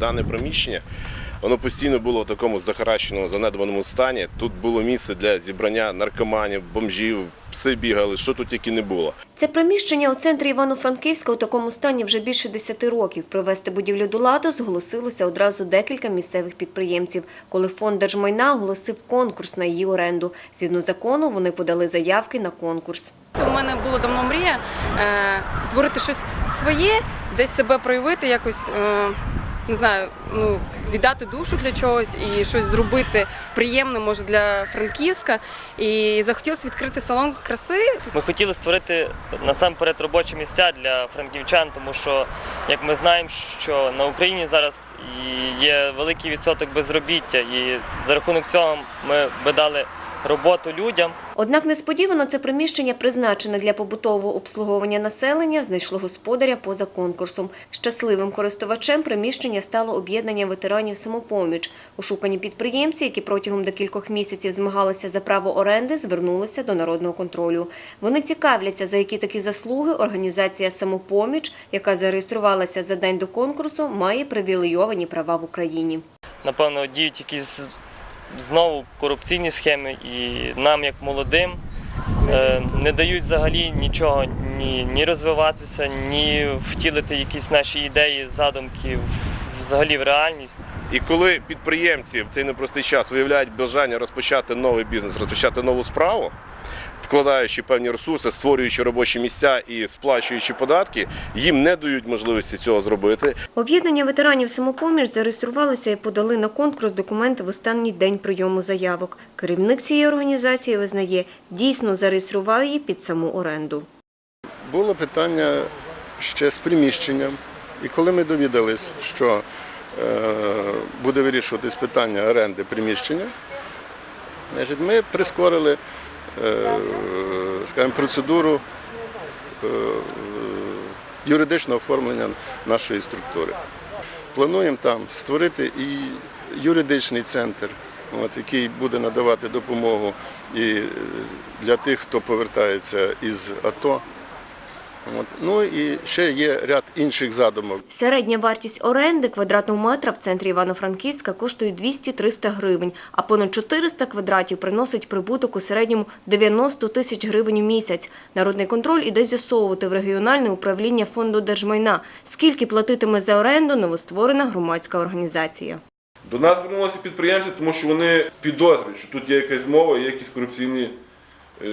Дане приміщення Воно постійно було в такому захаращеному, занедбаному стані. Тут було місце для зібрання наркоманів, бомжів, пси бігали, що тут тільки не було. Це приміщення у центрі Івано-Франківська у такому стані вже більше 10 років. Привести будівлю до ладу зголосилося одразу декілька місцевих підприємців, коли фонд держмайна оголосив конкурс на її оренду. Згідно закону, вони подали заявки на конкурс. Це у мене була давно мрія е, створити щось своє, десь себе проявити, якось е, не знаю, ну віддати душу для чогось і щось зробити приємне, може для Франківська. І захотілося відкрити салон краси. Ми хотіли створити насамперед робочі місця для франківчан, тому що, як ми знаємо, що на Україні зараз є великий відсоток безробіття, і за рахунок цього ми би дали роботу людям. Однак несподівано це приміщення, призначене для побутового обслуговування населення, знайшло господаря поза конкурсом. Щасливим користувачем приміщення стало об'єднання ветеранів «Самопоміч». Ошукані підприємці, які протягом декількох місяців змагалися за право оренди, звернулися до народного контролю. Вони цікавляться, за які такі заслуги організація «Самопоміч», яка зареєструвалася за день до конкурсу, має привілейовані права в Україні. Напевно, діють якісь знову корупційні схеми, і нам, як молодим, е, не дають взагалі нічого ні, ні розвиватися, ні втілити якісь наші ідеї, задумки взагалі в реальність. І коли підприємці в цей непростий час виявляють бажання розпочати новий бізнес, розпочати нову справу, вкладаючи певні ресурси, створюючи робочі місця і сплачуючи податки, їм не дають можливості цього зробити. Об'єднання ветеранів «Самопоміч» зареєструвалися і подали на конкурс документи в останній день прийому заявок. Керівник цієї організації визнає, дійсно зареєстрував її під саму оренду. Було питання ще з приміщенням. І коли ми довідались, що е, буде вирішуватись питання оренди приміщення, ми прискорили скажімо, процедуру е, юридичного оформлення нашої структури. Плануємо там створити і юридичний центр, от, який буде надавати допомогу і е, для тих, хто повертається із АТО. От. Ну і ще є ряд інших задумок. Середня вартість оренди квадратного метра в центрі Івано-Франківська коштує 200-300 гривень, а понад 400 квадратів приносить прибуток у середньому 90 тисяч гривень у місяць. Народний контроль іде з'ясовувати в регіональне управління фонду держмайна, скільки платитиме за оренду новостворена громадська організація. До нас звернулися підприємці, тому що вони підозрюють, що тут є якась змова, є якісь корупційні е,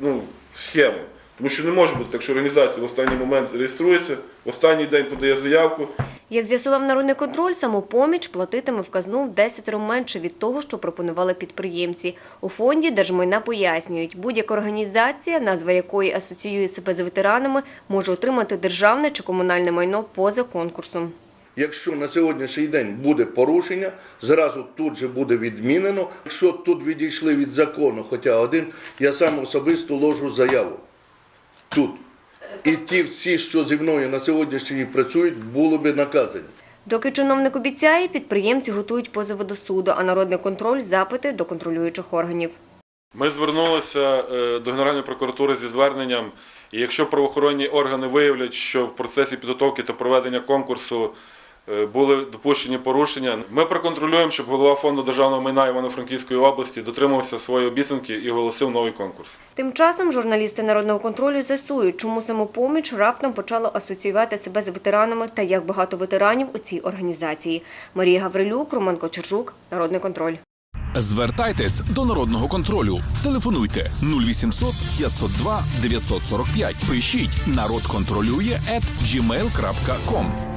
ну, схеми. Тому що не може бути так, що організація в останній момент зареєструється, в останній день подає заявку, Як з'ясував народний контроль, самопоміч платитиме в казну в 10 менше від того, що пропонували підприємці. У фонді держмайна пояснюють, будь-яка організація, назва якої асоціює себе з ветеранами, може отримати державне чи комунальне майно поза конкурсом. Якщо на сьогоднішній день буде порушення, зразу тут же буде відмінено. Якщо тут відійшли від закону, хоча один, я сам особисто ложу заяву тут. І ті всі, що зі мною на сьогоднішній день працюють, було би наказані. Доки чиновник обіцяє, підприємці готують позови до суду, а народний контроль – запити до контролюючих органів. Ми звернулися е, до Генеральної прокуратури зі зверненням, і якщо правоохоронні органи виявлять, що в процесі підготовки та проведення конкурсу були допущені порушення, ми проконтролюємо, щоб голова фонду державного майна Івано-Франківської області дотримався своєї обіцянки і оголосив новий конкурс. Тим часом журналісти народного контролю з'ясують, чому самопоміч раптом почало асоціювати себе з ветеранами та як багато ветеранів у цій організації. Марія Гаврилюк, Роман Кочержук, Народний контроль. Звертайтесь до народного контролю. Телефонуйте 0800 502 945. Пишіть народ контролює at gmail.com.